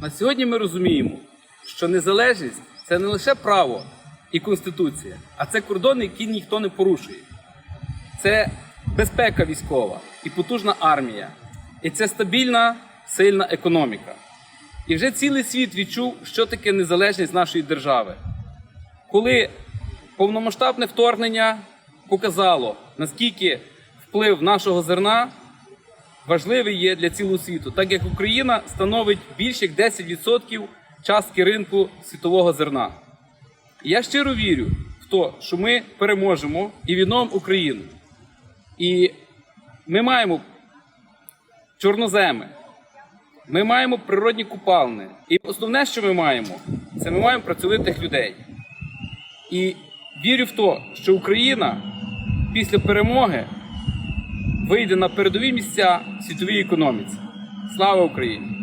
На сьогодні ми розуміємо, що незалежність це не лише право і конституція, а це кордони, які ніхто не порушує. Це безпека військова і потужна армія. І це стабільна, сильна економіка. І вже цілий світ відчув, що таке незалежність нашої держави. Коли повномасштабне вторгнення показало, наскільки вплив нашого зерна важливий є для цілого світу, так як Україна становить більше як 10% частки ринку світового зерна. Я щиро вірю в те, що ми переможемо і відновимо Україну. І ми маємо чорноземи, ми маємо природні купалини. І основне, що ми маємо, це ми маємо працьовитих людей. І вірю в те, що Україна після перемоги вийде на передові місця світовій економіці. Слава Україні!